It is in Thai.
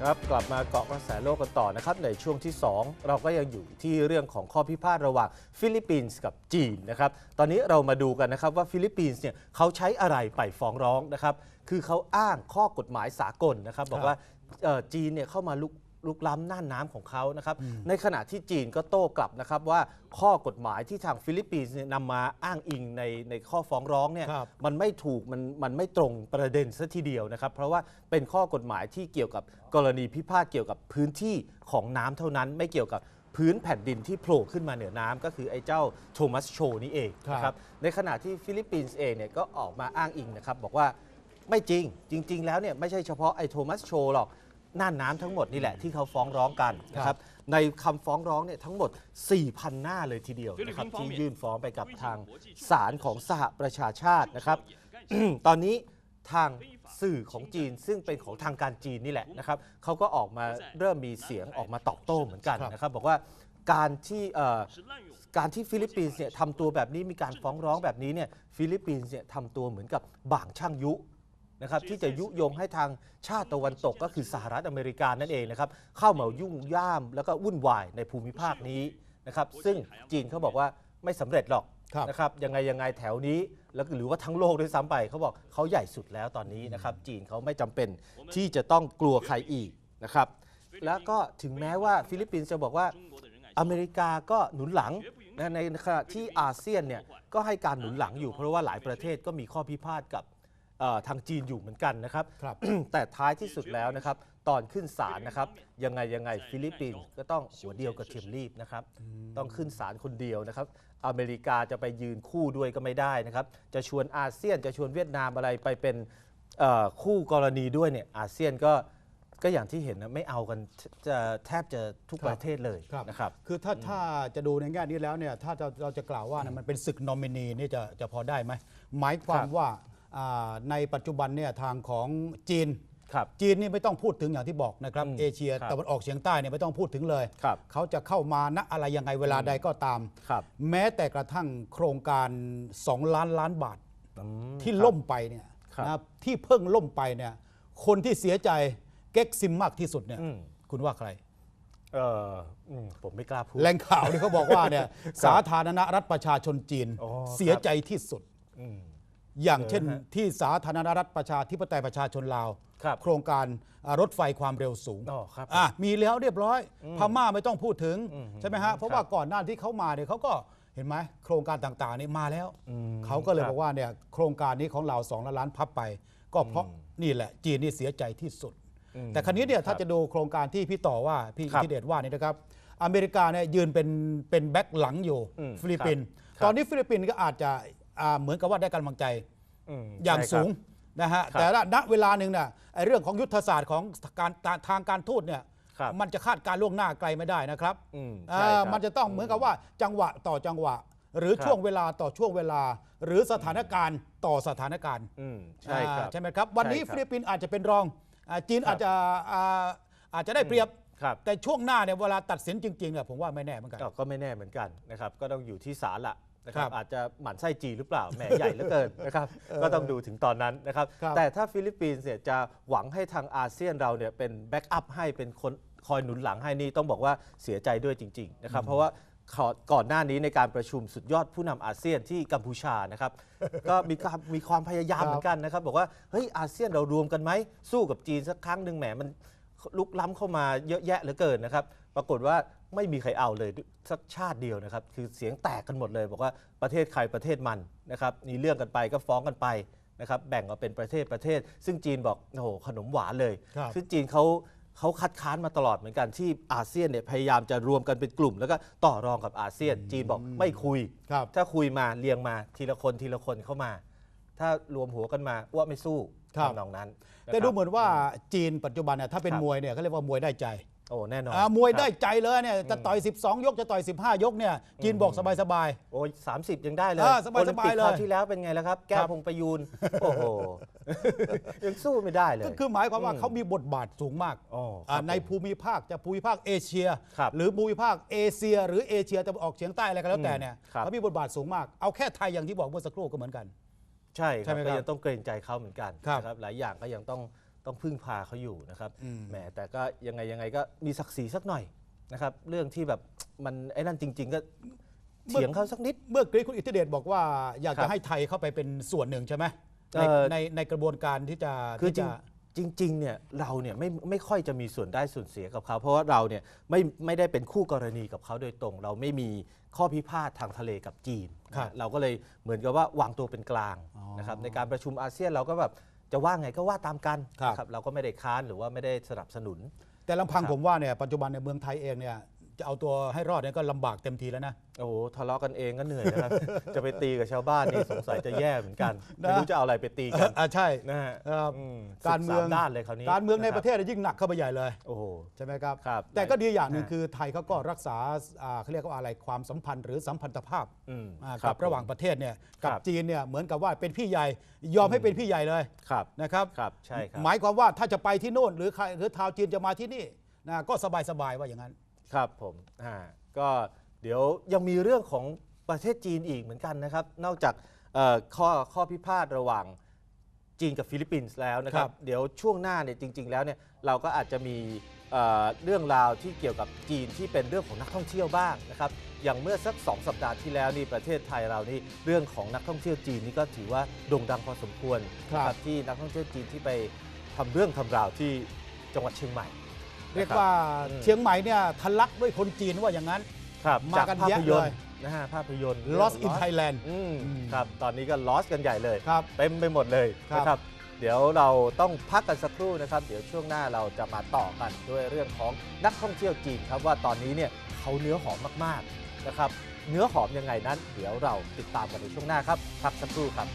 ครับกลับมาเกาะกระแสโลกกันต่อนะครับในช่วงที่ 2 เราก็ยังอยู่ที่เรื่องของข้อพิพาทระหว่างฟิลิปปินส์กับจีนนะครับตอนนี้เรามาดูกันนะครับว่าฟิลิปปินส์เนี่ยเขาใช้อะไรไปฟ้องร้องนะครับคือเขาอ้างข้อกฎหมายสากลนะครับบอกว่าเอ่อจีนเนี่ยเข้ามาลุก ลุกล้ำน่านน้ำของเขานะครับ ในขณะที่จีนก็โต้กลับนะครับว่าข้อกฎหมายที่ทางฟิลิปปินส์เนี่ยนำมาอ้างอิงในในข้อฟ้องร้องเนี่ยครับ มันไม่ถูกมันมันไม่ตรงประเด็นซะทีเดียวนะครับ เพราะว่าเป็นข้อกฎหมายที่เกี่ยวกับกรณีพิพาทเกี่ยวกับพื้นที่ของน้ำเท่านั้น ไม่เกี่ยวกับพื้นแผ่นดินที่โผล่ขึ้นมาเหนือน้ำก็คือไอ้เจ้าโทมัสโชนี่เองนะคครัรับ บ ในขณะที่ฟิลิปปินส์เองเนี่ยก็ออกมาอ้างอิงนะครับบอกว่า ไม่จริงจริง ๆ แล้วเนี่ยไม่ใช่เฉพาะไอ้โทมัสโชหรอก น่านน้ำทั้งหมดนี่แหละที่เขาฟ้องร้องกันนะครับในคำฟ้องร้องเนี่ยทั้งหมด 4,000 หน้าเลยทีเดียวนะครับที่ยื่นฟ้องไปกับทางศาลของสหประชาชาตินะครับ ตอนนี้ทางสื่อของจีนซึ่งเป็นของทางการจีนนี่แหละนะครับเขาก็ออกมาเริ่มมีเสียงออกมาตอบโต้เหมือนกันนะครับ บอกว่าการที่เอ่อการที่ฟิลิปปินส์เนี่ยทำตัวแบบนี้มีการฟ้องร้องแบบนี้เนี่ยฟิลิปปินส์เนี่ยทำตัวเหมือนกับบ่างช่างยุ นะครับที่จะยุยงให้ทางชาติตะวันตกก็คือสหรัฐอเมริกานั่นเองนะครับเข้ามายุ่งย่ามแล้วก็วุ่นวายในภูมิภาคนี้นะครับซึ่งจีนเขาบอกว่าไม่สำเร็จหรอกครับนะครับยังไงยังไงแถวนี้แล้วหรือว่าทั้งโลกด้วยซ้ำไปเขาบอกเขาใหญ่สุดแล้วตอนนี้นะครับจีนเขาไม่จำเป็นที่จะต้องกลัวใครอีกนะครับแล้วก็ถึงแม้ว่าฟิลิปปินส์จะบอกว่าอเมริกาก็หนุนหลังนะในขณะที่อาเซียนเนี่ยก็ให้การหนุนหลังอยู่เพราะว่าหลายประเทศก็มีข้อพิพาทกับเอ่อ ทางจีนอยู่เหมือนกันนะครับครับ แต่ท้ายที่สุดแล้วนะครับ ตอนขึ้นศาลนะครับ ยังไงยังไงฟิลิปปินส์ก็ต้องหัวเดียวกับเข็มรีบนะครับ ต้องขึ้นศาลคนเดียวนะครับ อเมริกาจะไปยืนคู่ด้วยก็ไม่ได้นะครับ จะชวนอาเซียนจะชวนเวียดนามอะไรไปเป็นเอ่อคู่กรณีด้วยเนี่ยอาเซียนก็ก็อย่างที่เห็นนะไม่เอากันจะแทบจะทุกครับประเทศเลยครับนะครับคือถ้าถ้าจะดูในแง่นี้แล้วเนี่ยถ้าเราเราจะกล่าวว่าเนี่ยมันเป็นศึกนอมินีนี่จะจะพอได้ไหมหมายความครับว่าอ่า ในปัจจุบันเนี่ยทางของจีนครับจีนนี่ไม่ต้องพูดถึงอย่างที่บอกนะครับอืมเอเชียครับตะวันออกเฉียงใต้เนี่ยไม่ต้องพูดถึงเลยครับเขาจะเข้ามาณอะไรยังไงเวลาใดก็ตามครับแม้แต่กระทั่งโครงการ 2 ล้านล้านบาทอืมที่ครับล่มไปเนี่ยครับนะที่เพิ่งล่มไปเนี่ยคนที่เสียใจเก๊กซิมมากที่สุดเนี่ยอืมคุณว่าใครเอออืมผมไม่กล้าพูดแหล่งข่าวนี่เขาบอกว่าเนี่ยสาธารณรัฐประชาชนจีนอ๋อเสียใจที่สุด อืมอย่างเช่นเออฮะที่สาธารณรัฐประชาธิปไตยประชาชนลาว ครับโครงการอ่ารถไฟความเร็วสูงอ๋อครับอะมีแล้วเรียบร้อย พม่าไม่ต้องพูดถึงอืมใช่ไหมฮะเพราะครับว่าก่อนหน้าที่เขามาเนี่ยเขาก็เห็นไหมโครงการต่างๆนี่มาแล้วอืมเขาก็เลยครับ บอกว่าเนี่ยโครงการนี้ของเราสองล้านล้านพับไป ก็เพราะนี่แหละจีนนี่เสียใจที่สุด อืม แต่ครั้นี้เนี่ยถ้าครับจะดูโครงการที่พี่ต่อว่าพี่ครับที่เดชว่านี่นะครับ อเมริกาเนี่ยยืนเป็นเป็นแบ็คหลังอยู่อืมฟิลิปปินส์ครับตอนนี้ฟิลิปปินส์ก็อาจจะ อ่าเหมือนกับว่าได้กำลังใจมอย่างใช่ครับ สูงนะฮะครับ แต่ละณเวลาหนึ่งเนี่ยไอ้เรื่องของยุทธศาสตร์ของการทางการทูตเนี่ยครับมันจะคาดการณ์ล่วงหน้าไกลไม่ได้นะครับอืมอ่าใช่ครับมันจะต้องเหมือนกับว่าจังหวะต่อจังหวะ หรือครับ ช่วงเวลาต่อช่วงเวลา หรือสถานการณ์ต่อสถานการณ์ อืมใช่ครับ อ่าใช่ไหมครับ วันนี้ใช่ครับฟิลิปปินส์อาจจะเป็นรองอ่าจีนครับ อาจจะอ่าอาจจะได้เปรียบ ครับ แต่ช่วงหน้าเนี่ยเวลาตัดสินจริงๆเนี่ยผมว่าไม่แน่เหมือนกัน ก็ก็ไม่แน่เหมือนกันนะครับ ก็ต้องอยู่ที่ศาลละ นะคครัรับบอาจจะหมั่นไส้จีนหรือเปล่าแหมใหญ่เหลือเกินนะครับก็ต้องดูถึงตอนนั้นนะครับครับ แต่ถ้าฟิลิปปินส์เนี่ยจะหวังให้ทางอาเซียนเราเนี่ยเป็นแบ็กอัพให้เป็นคนคอยหนุนหลังให้นี่ต้องบอกว่าเสียใจด้วยจริงๆนะครับเพราะว่าขอก่อนหน้านี้ในการประชุมสุดยอดผู้นำอาเซียนที่กัมพูชานะครับ ก็มีความมีความพยายามครับเหมือนกันนะครับ บอกว่าเฮ้ยอาเซียนเรารวมกันไหมสู้กับจีนสักครั้งหนึ่งแหมมันลุกล้ำเข้ามาเยอะแยะเหลือเกินนะครับ ปรากฏว่า ไม่มีใครเอาเลยสักชาติเดียวนะครับ คือเสียงแตกกันหมดเลย บอกว่าประเทศใครประเทศมันนะครับมีเรื่องกันไปก็ฟ้องกันไปนะครับแบ่งออกเป็นประเทศประเทศ ซึ่งจีนบอกโอ้โหขนมหวานเลยครับซึ่งจีนเขาเขาคัดค้านมาตลอดเหมือนกันที่อาเซียนเนี่ยพยายามจะรวมกันเป็นกลุ่ม แล้วก็ต่อรองกับอาเซียน จีนบอกไม่คุยครับถ้าคุยมาเรียงมาทีละคนทีละคนเข้ามา ถ้ารวมหัวกันมาว่าไม่สู้ครับทำนองนั้นนะแต่ครับดูเหมือนว่าจีนปัจจุบันเนี่ยถ้าเป็นครับมวยเนี่ยเขาเรียกว่ามวยได้ใจ โอ้แน่นอนอ่ามวยครับได้ใจเลยเนี่ยจะต่อย 12 ยกจะต่อย 15 ยกเนี่ยจีนบอกสบาย โอ้ยสามสิบยังได้เลยอ่าสบายๆโอลิมปิกเลยคราวที่แล้วเป็นไงแล้วครับ แก้ครัวบพงประยูน โอ้โห ยังสู้ไม่ได้เลๆ ย ก็คือหมายความว่าอืมเขามีบทบาทสูงมากอ๋ออ่าครับในผมภูมิภาคจะภูมิภาคเอเชีย ครับหรือภูมิภาคเอเชีย หรือเอเชียตะวันออกเฉียงใต้อะไรก็แล้วแต่เนี่ยครับ เขามีบทบาทสูงมากเอาแค่ไทยอย่างที่บอกเมื่อสักครู่ก็เหมือนกัน ใช่คใช่รับไหมก็ครับยังต้องเกรงใจเขาเหมือนกันครับ นะครับหลายอย่างก็ยังต้อง ต้องพึ่งพาเขาอยู่นะครับอืมแหมแต่ก็ยังไงยังไงก็มีศักดิ์ศรีสักหน่อยนะครับ เรื่องที่แบบมันไอ้นั่นจริง ๆ ก็เถียงเขาสักนิด เมื่อกี้คุณอิทธิเดชบอกว่าอยากครัจะบให้ไทยเข้าไปเป็นส่วนหนึ่งใช่ไหมในเอ่อในในกระบวนการที่จะคือที่จริงจะจริงๆเนี่ยเราเนี่ยไม่ไม่ค่อยจะมีส่วนได้ส่วนเสียกับเขา เพราะว่าเราเนี่ยไม่ไม่ได้เป็นคู่กรณีกับเขาโดยตรง เราไม่มีข้อพิพาททางทะเลกับจีนครับนะเราก็เลยเหมือนกับว่าวางตัวเป็นกลางอ๋อนะครับในการประชุมอาเซียนเราก็แบบ จะว่าไงก็ว่าตามกันครับนะครับ เราก็ไม่ได้ค้านหรือว่าไม่ได้สนับสนุน แต่ลำพังครับผมว่าเนี่ยปัจจุบันในเมืองไทยเองเนี่ย จะเอาตัวให้รอดเนี่ยก็ลำบากเต็มทีแล้วนะ โอ้โหทะเลาะกันเองก็เหนื่อยนะครับ จะไปตีกับชาวบ้านนี่สงสัยจะแย่เหมือนกันนะ ไม่รู้จะเอาอะไรไปตีกัน อ่าใช่ นะฮะเอ่ออืมการเมืองศึสด้านเลยคราวนี้การเมืองในประเทคบศยิ่งหนักเข้าไปใหญ่เลยโอ้โห ใช่ไหมครับ ครับแต่ก็ดีอย่างหนึ่งฮะคือไทยเขาก็รักษาอ่าเขาเรียกว่าอะไรความสัมพันธ์หรือสัมพันธภาพอืมอ่าครักับระหว่างผมประเทศเนี่ยกับครับ จีนเนี่ยเหมือนกับว่าเป็นพี่ใหญ่ยอมให้เป็นพี่ใหญ่เลยครับ นะครับ ครับใช่ครับ หมายความว่าถ้าจะไปที่โน่นหรือใครหรือชาวจีนจะมาที่นี่นะก็สบายๆว่าอย่างนั้น ครับผมอ่าก็เดี๋ยวยังมีเรื่องของประเทศจีนอีกเหมือนกันนะครับ นอกจากเอ่อข้อข้อพิพาทระหว่างจีนกับฟิลิปปินส์แล้วนะครัครับบเดี๋ยวช่วงหน้าเนี่ยจริง ๆ แล้วเนี่ยเราก็อาจจะมีเอ่อเรื่องราวที่เกี่ยวกับจีนที่เป็นเรื่องของนักท่องเที่ยวบ้างนะครับ อย่างเมื่อสัก 2 สัปดาห์ที่แล้วนี่ประเทศไทยเรานี่เรื่องของนักท่องเที่ยวจีนนี่ก็ถือว่าโด่งดังพอสมควรครับนะที่นักท่องเที่ยวจีนที่ไปทำเรื่องทำราวที่จังหวัดเชียงใหม่ เรียกว่าอืมเชียงใหม่เนี่ยทะลักด้วยคนจีนว่าอย่างนั้น ครับมาจากกันภาเยอะพยนตเลยร์นะฮะภาพยนตร์ Lost in Lost Thailand อืมอืมครับตอนนี้ก็ lost กันใหญ่เลย ครับเต็มไปหมดเลยครับ นะครับ เดี๋ยวเราต้องพักกันสักครู่นะครับ เดี๋ยวช่วงหน้าเราจะมาต่อกันด้วยเรื่องของนักท่องเที่ยวจีนครับว่าตอนนี้เนี่ยเขาเนื้อหอมมากๆนะครับ เนื้อหอมยังไงนั้น เดี๋ยวเราติดตามกันในช่วงหน้าครับพักสักครู่ครับ